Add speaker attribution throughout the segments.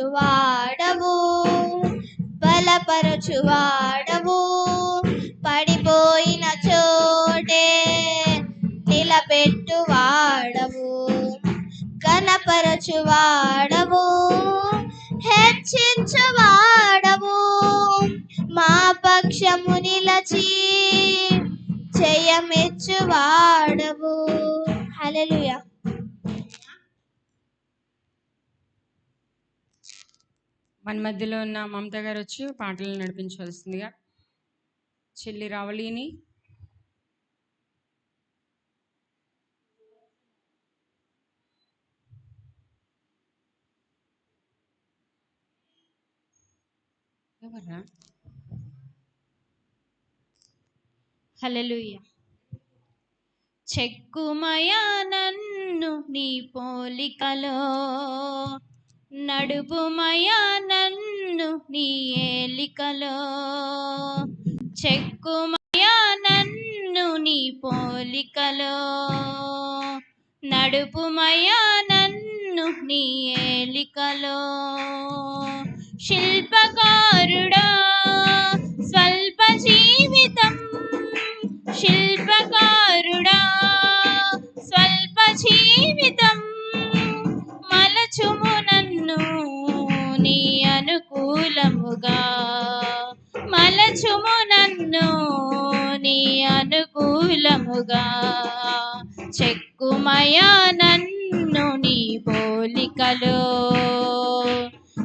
Speaker 1: బలపరచువాడవు బలపరచువాడవు. పడిపోయిన చోటే నిలబెట్టువాడవు కనపరచువాడవు హెచ్చించువాడవు మా పక్షము నిలచి జయమెచ్చువాడవు. హలలుయా
Speaker 2: మన మధ్యలో ఉన్న మమత గారు వచ్చి పాటలు నడిపించవలసిందిగా. చెల్లి రావళిని. ఎవర్రా
Speaker 1: హల్లెలూయ. చెక్కుమయా నన్ను నీ పోలికలో. నడుపుమయా నన్ను నీ ఏలికలో. చెక్కుమయా నన్ను నీ పోలికలో. నడుపుమయా నన్ను నీ ఏలికలో. శిల్పకారుడా స్వల్ప జీవితం. శిల్పకారుడా స్వల్ప జీవితం. అనుకూలముగా మలచుము నన్ను నీ అనుకూలముగా. చెక్కుమయా నన్ను నీ పోలికలో.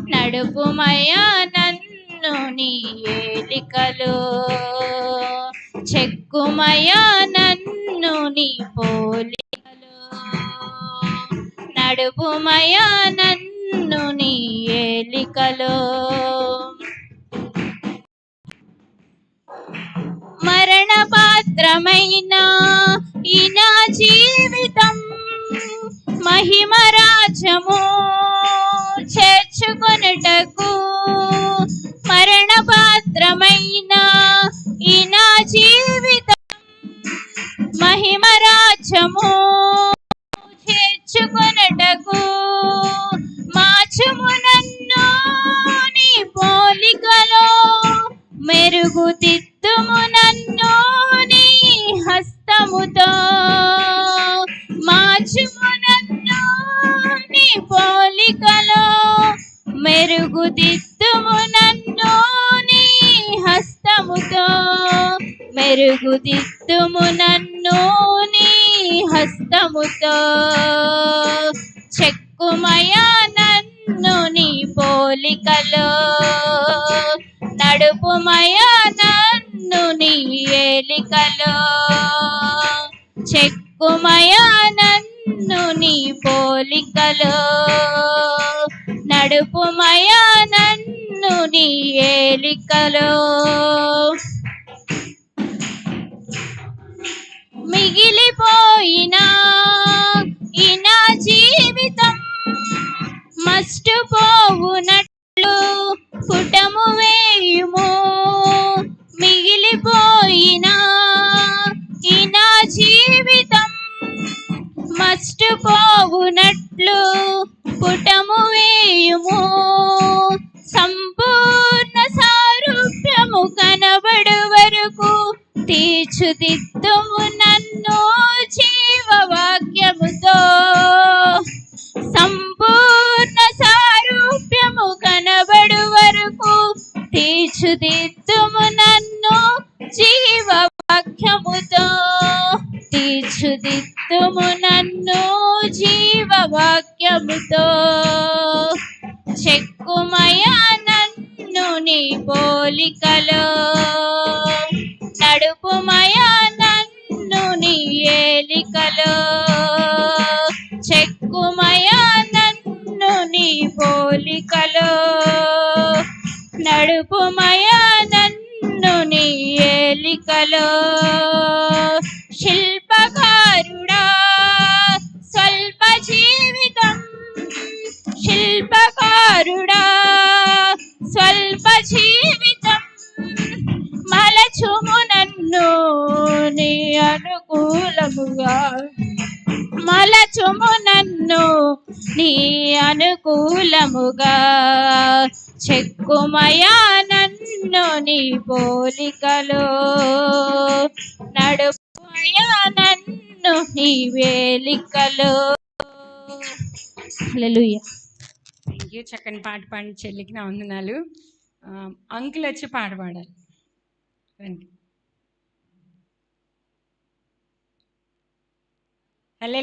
Speaker 1: నడుపుమయా నన్ను నీ ఏలికలో. చెక్కుమయా నన్ను నీ పోలికలో. నడుపుమయా నన్ను నీ ఏలికలో. మరణ పాత్రమైన ఈ నా జీవితం మహిమ మెరుగుదిద్దుము నన్ను నీ హస్తముతో. మెరుగుదిద్దుము నన్ను నీ హస్తముతో. చెక్కుమయా నన్ను నీ పోలికలో. నడుపుమయా నన్ను నీ ఏలికలో. చెక్కుమయా నన్ను నీ పోలికలో. నడుపుమయా నన్ను నీ ఏలికలో. మిగిలిపోయిన ఈ నా జీవితం మస్టుపోవునట్లు పుటము వేయుమో. తీర్చుదిద్దుము నన్ను జీవవాక్యముతో. చెక్కుమయా నన్ను నీ పోలికలో. నడుపుమయా నన్ను నీ ఏలికలో. చెక్కుమయా నన్ను నీ పోలికలో. నడుపుమయా నన్ను నీ ఏలికలో. అనుకూలముగా చెక్కుమయా నన్ను నీ పోలికలో. నడుపుమయా నన్ను నీ వేలికలో.
Speaker 2: థ్యాంక్ యూ చక్కని పాట పాడి చెల్లికి నా వందనాలు. ఆ, అంకుల్ వచ్చి పాట పాడాలి. రండి. హలో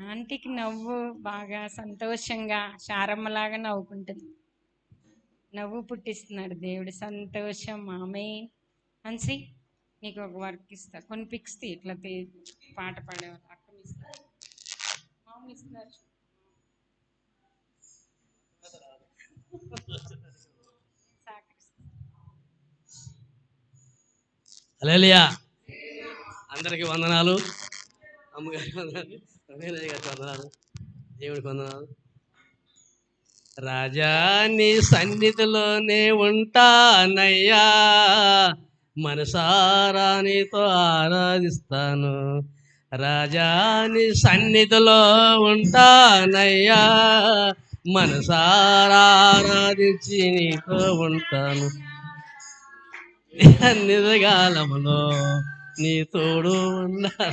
Speaker 2: ఆంటీకి నవ్వు బాగా సంతోషంగా శారమ్మలాగా నవ్వుకుంటుంది. నవ్వు పుట్టిస్తున్నాడు దేవుడు. సంతోషం మామే అన్సి నీకు ఒక వర్క్ ఇస్తా. కొన్ని పిక్స్ తీ. ఇట్లా తీ. పాట పాడేవాళ్ళు. అక్కడ ఇస్తారు మామూలు ఇస్తున్నారు
Speaker 3: అలేలియా. అందరికీ వందనాలు. అమ్మగారి వందనాలు. రమేనయ్య గారికి వందనాలు దేవుడికి వందనాలు. రాజా నీ సన్నిధిలోనే ఉంటానయ్యా. మనసారా నీతో ఆరాధిస్తాను. రాజా నీ సన్నిధిలో ఉంటానయ్యా. మనసారా ఆరాధించి నీతో ఉంటాను. నిజగాలములో నీ తోడు ఉన్నా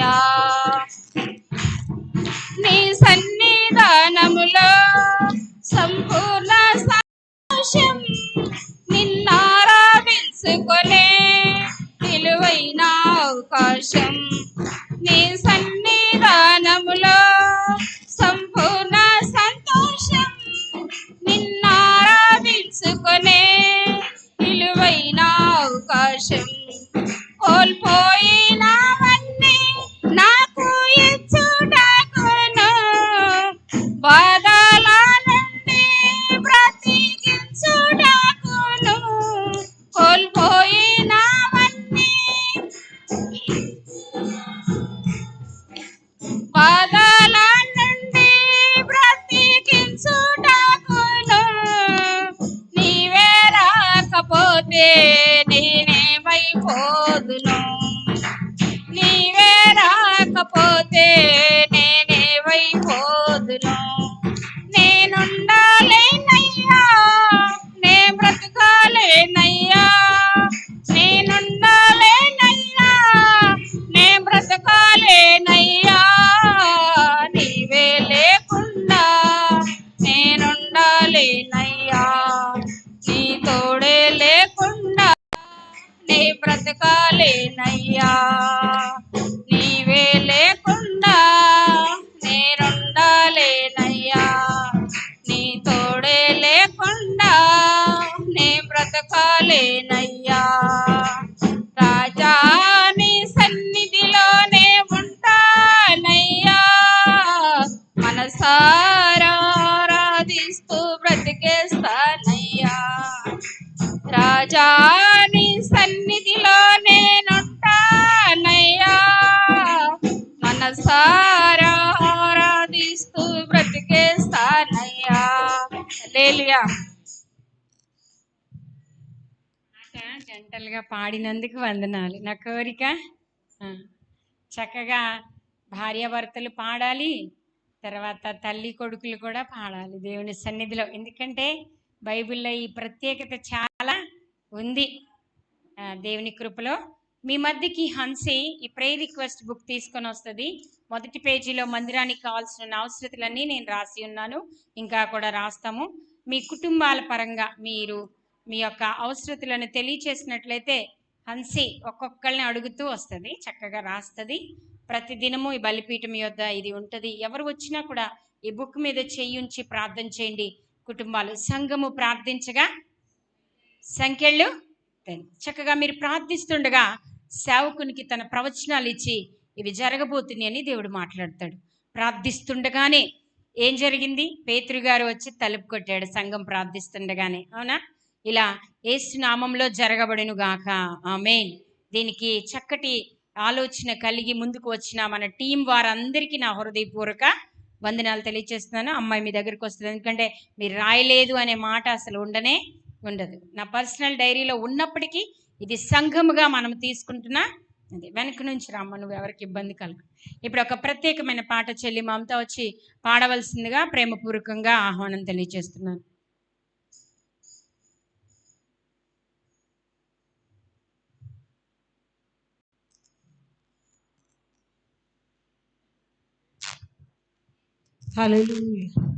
Speaker 2: అయ్యా. నీ సన్నిధానములో సంపూర్ణ సంతోషం నిన్నారాధించుకొనే విలువైన అవకాశం
Speaker 4: జంటలుగా పాడినందుకు వందనాలు. నా కోరిక? చక్కగా భార్యాభర్తలు పాడాలి తర్వాత తల్లి కొడుకులు కూడా పాడాలి దేవుని సన్నిధిలో. ఎందుకంటే బైబిల్లో ఈ ప్రత్యేకత చాలా ఉంది దేవుని కృపలో. మీ మధ్యకి హన్సి ఈ ప్రే రిక్వెస్ట్ బుక్ తీసుకొని వస్తుంది. మొదటి పేజీలో మందిరానికి కావాల్సిన అవసరతలన్నీ నేను రాసి ఉన్నాను ఇంకా కూడా రాస్తాము. మీ కుటుంబాల పరంగా మీరు మీ యొక్క అవసరతలను తెలియచేసినట్లయితే హన్సి ఒక్కొక్కళ్ళని అడుగుతూ వస్తుంది చక్కగా రాస్తుంది. ప్రతి దినము ఈ బలిపీఠం యొద్ద ఇది ఉంటుంది. ఎవరు వచ్చినా కూడా ఈ బుక్ మీద చెయ్యుంచి ప్రార్థన చేయండి. కుటుంబాలు సంఘము ప్రార్థించగా సంఖ్యలు చక్కగా మీరు ప్రార్థిస్తుండగా సేవకునికి తన ప్రవచనాలు ఇచ్చి ఇవి జరగబోతున్నాయి అని దేవుడు మాట్లాడతాడు. ప్రార్థిస్తుండగానే ఏం జరిగింది? పేతురు గారు వచ్చి తలుపు కొట్టాడు సంఘం ప్రార్థిస్తుండగానే. అవునా? ఇలా ఏసు నామంలో జరగబడిను గాక. ఆమేన్. దీనికి చక్కటి ఆలోచన కలిగి ముందుకు వచ్చిన మన టీం వారందరికీ నా హృదయపూర్వక వందనాలు తెలియజేస్తున్నాను అమ్మాయి మీ దగ్గరికి వస్తుంది. ఎందుకంటే మీరు రాయలేదు అనే మాట అసలు ఉండనే ఉండదు. నా పర్సనల్ డైరీలో ఉన్నప్పటికీ ఇది సంఘముగా మనం తీసుకుంటున్న అది. వెనక నుంచి రమ్మ నువ్వు ఎవరికి ఇబ్బంది కలగ. ఇప్పుడు ఒక ప్రత్యేకమైన పాట చెల్లి మమత వచ్చి పాడవలసిందిగా ప్రేమపూర్వకంగా ఆహ్వానం తెలియజేస్తున్నాను
Speaker 5: Hallelujah.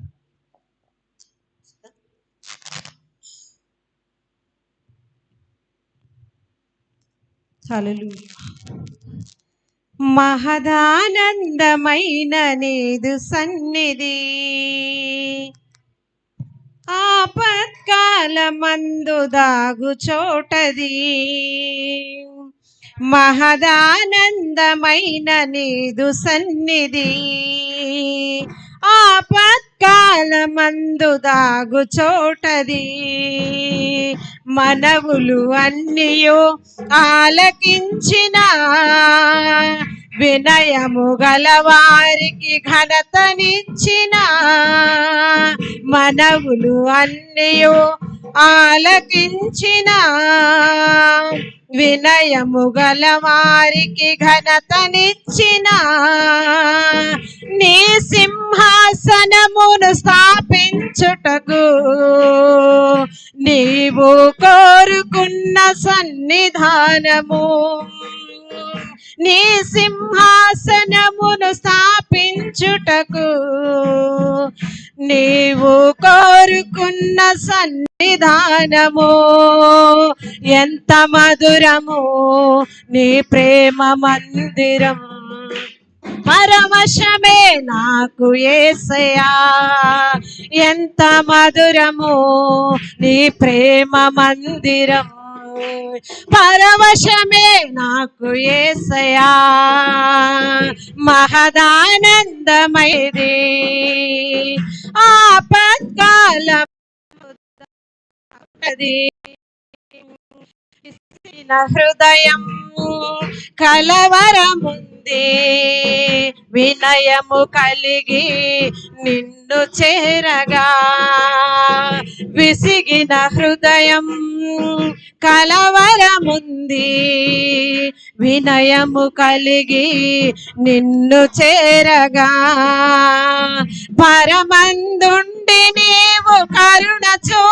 Speaker 5: మహదానందమైన నేదు సన్నిధి ఆపత్కాలమందు దాగు చోటది మహదానందమైన నీదు సన్నిధి ఆపత్కాలమందు దాగు చోటది. మనవులు అన్నియు ఆలకించిన వినయము గలవారికి ఘనతనిచ్చిన మనవులు అన్నియు ఆలకించిన వినయము గలవారికి ఘనతనిచ్చిన నీ సింహాసనమును స్థాపించుటకు నీవు కోరుకున్న సన్నిధానము నీ సింహాసనమును స్థాపించుటకు నీవు కోరుకున్న సన్నిధానము ఎంత మధురము నీ ప్రేమ మందిరం. పరవశమే నాకు ఏసయా ఎంత మధురము నీ ప్రేమ మందిరం. పరవశమే నాకు ఏసయా. మహదానందమైది. ఆపత్కాల హృదయం కలవరముంది. వినయము కలిగి నిన్ను చేరగా. విసిగిన హృదయం కలవరముంది. వినయము కలిగి నిన్ను చేరగా. పరమందుండి నీవు కరుణ చూ